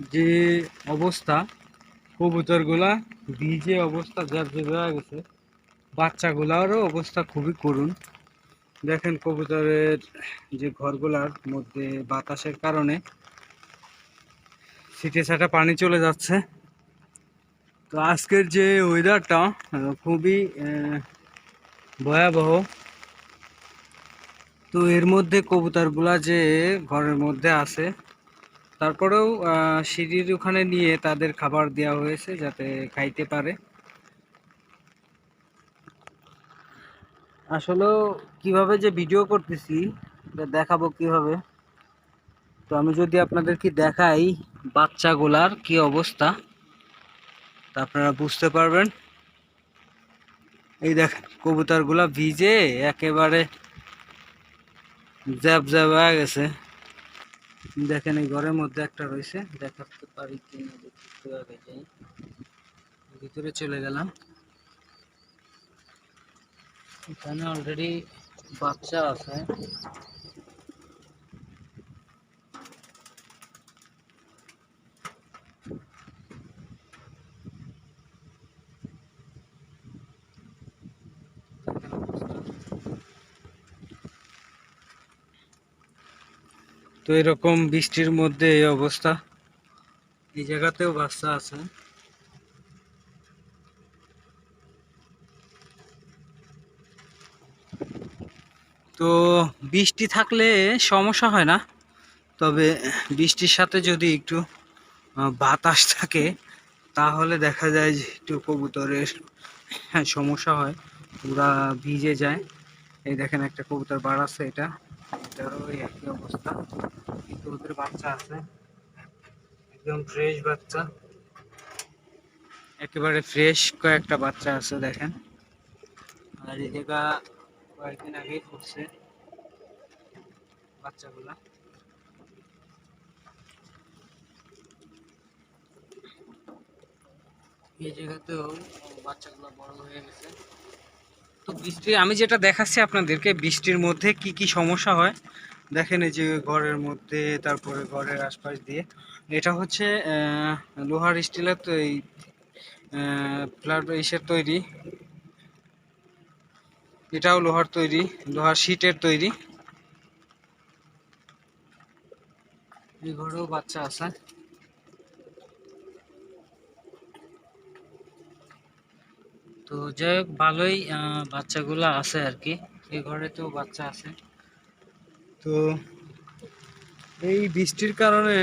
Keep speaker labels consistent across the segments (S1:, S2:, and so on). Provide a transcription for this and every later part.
S1: যে অবস্থা, কবুতরগুলা ভিজে অবস্থা যার যে হয়ে গেছে, বাচ্চাগুলারও অবস্থা খুবই করুণ। দেখেন কবুতরের যে ঘরগুলার মধ্যে বাতাসের কারণে সিটে সাটা পানি চলে যাচ্ছে। তো আজকের যে ওয়েদারটা খুবই ভয়াবহ। তো এর মধ্যে কবুতরগুলা যে ঘরের মধ্যে আছে তারপরেও সিঁড়ির ওখানে নিয়ে তাদের খাবার দেওয়া হয়েছে যাতে খাইতে পারে। আসলেও কীভাবে যে ভিডিও করতেছি দেখাবো কীভাবে? তো আমি যদি আপনাদেরকে দেখাই বাচ্চাগুলার কি অবস্থা, তা আপনারা বুঝতে পারবেন। এই দেখেন কবুতরগুলা ভিজে একেবারে জ্যাব জ্যাব হয়ে গেছে। দেখেন এই ঘরের মধ্যে একটা রয়েছে, দেখাতে পারি কি না দেখতে যাই। ভিতরে চলে গেলাম। এখানে অলরেডি বাচ্চা আছে। তো এরকম বৃষ্টির মধ্যে এই অবস্থা। এই জায়গাতেও বাচ্চা আছে। তো বৃষ্টি থাকলে সমস্যা হয় না, তবে বৃষ্টির সাথে যদি একটু বাতাস থাকে, তাহলে দেখা যায় যে একটু কবুতরের সমস্যা হয়, পুরা ভিজে যায়। এই দেখেন একটা কবুতর বার আছে এটা। অবস্থা। এই কবুতরের বাচ্চা আছে। একদম ফ্রেশ বাচ্চা। একেবারে ফ্রেশ কয়েকটা বাচ্চা আছে, দেখেন। আর এই জায়গা কয়েকদিন আগেই ফুটছে বাচ্চাগুলা। এই জায়গাতেও বাচ্চাগুলো বড় হয়ে গেছে। তো বৃষ্টি, আমি যেটা দেখাচ্ছি আপনাদেরকে, বৃষ্টির মধ্যে কি কি সমস্যা হয়, দেখেন এই যে ঘরের মধ্যে, তারপরে ঘরের আশপাশ দিয়ে। এটা হচ্ছে লোহার স্টিলের তো এই ফ্ল্যাট ইসের তৈরি। এটাও লোহার তৈরি, লোহার শীটের তৈরি। এই ঘরেও বাচ্চা আছে। তো যাই হোক, ভালোই বাচ্চাগুলো আছে আর কি এই ঘরে তো বাচ্চা আছে। তো এই বৃষ্টির কারণে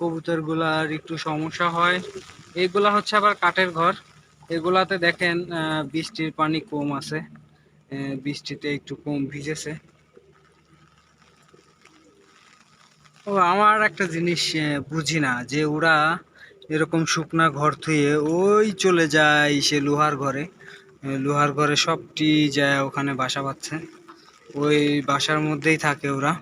S1: কবুতরগুলার একটু সমস্যা হয়। এইগুলা হচ্ছে আবার কাঠের ঘর। এগুলাতে দেখেন বৃষ্টির পানি কম আছে। বৃষ্টিতে একটু কম ভিজেছে। ও, আমার একটা জিনিস বুঝি না যে ওরা এরকম শুকনা ঘর থুয়ে ওই চলে যায় সে লোহার ঘরে। লোহার ঘরে সবটি যায় ওখানে বাসা বাঁধছে। ওই বাসার মধ্যেই থাকে ওরা।